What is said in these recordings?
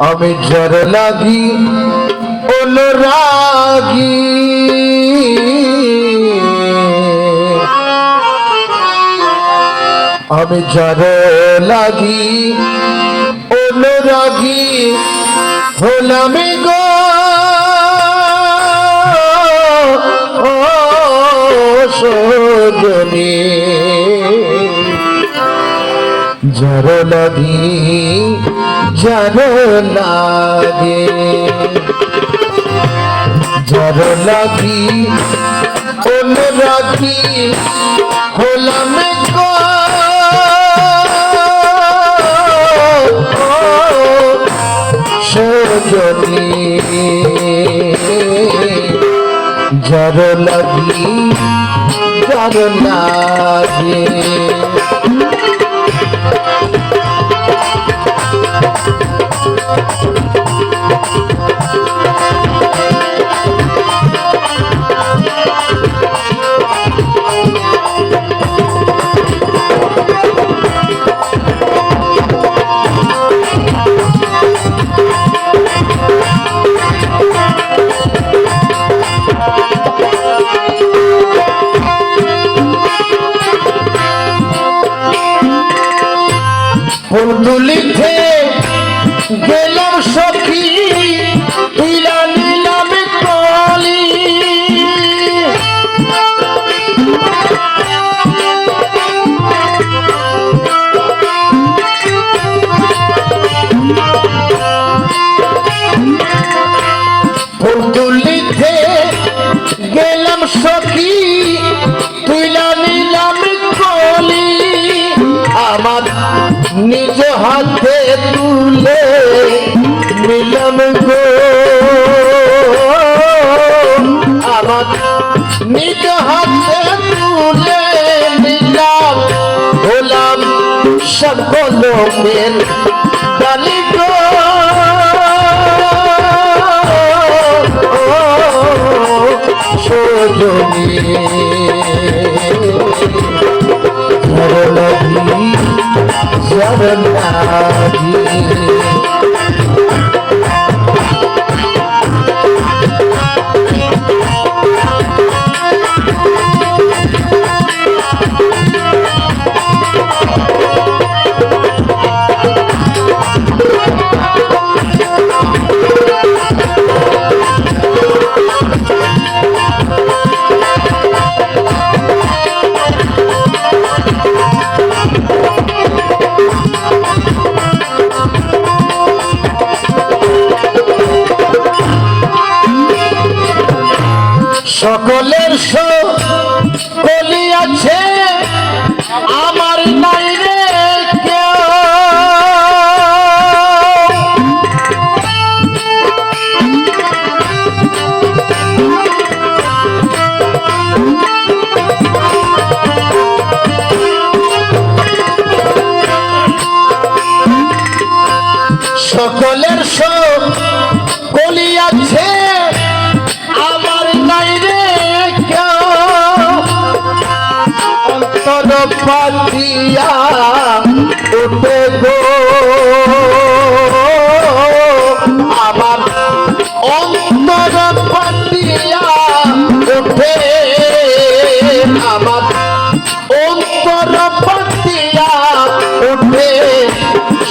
আমি জর লাগি অনুরাগী আমি জর লাগি অনুরাগী হলাম গো। সজনী। জর লাগি জর লাগে জর লাগি অনুরাগী হলাম সজনী। জর লাগি জর লাগে Thank you. নিজ হাতে তুলে নিলাম গো আমার নিজ হাতে তুলে নিলাম হলাম সকলের ডালি গো সকলের কলি আছে, আমার নাই রে কেউ। উঠে গো। আমার অন্তর পাতিয়া উঠে, আমার অন্তর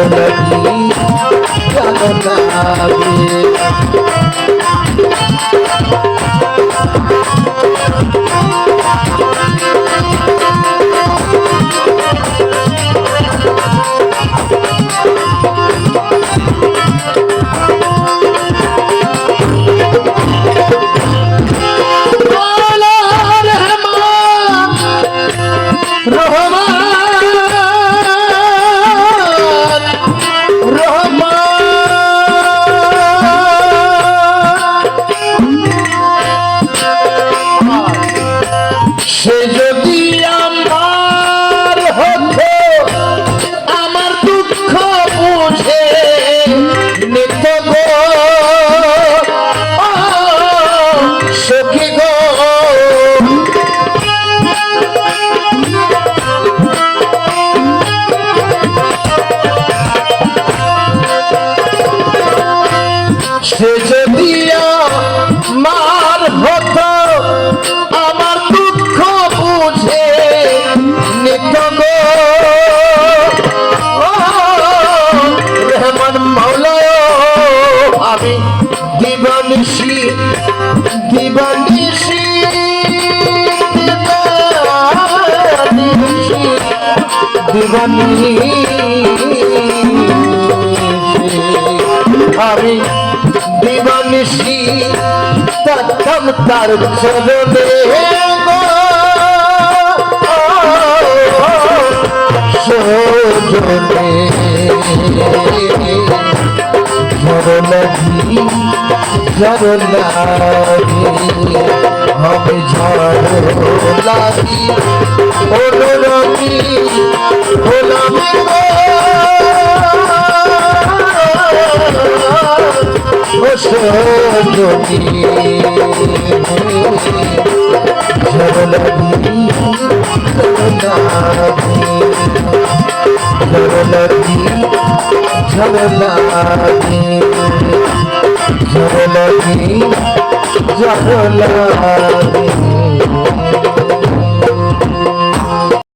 চরণী চরণাদি রহমান দিবানিশি আমি তত্তম তার চরণে। ঝড় লাগি হবে ঝড় লাগি অনুরতি হলাম সজনি ঝড় লাগি ঝড় লাগি ঝরলা লাগি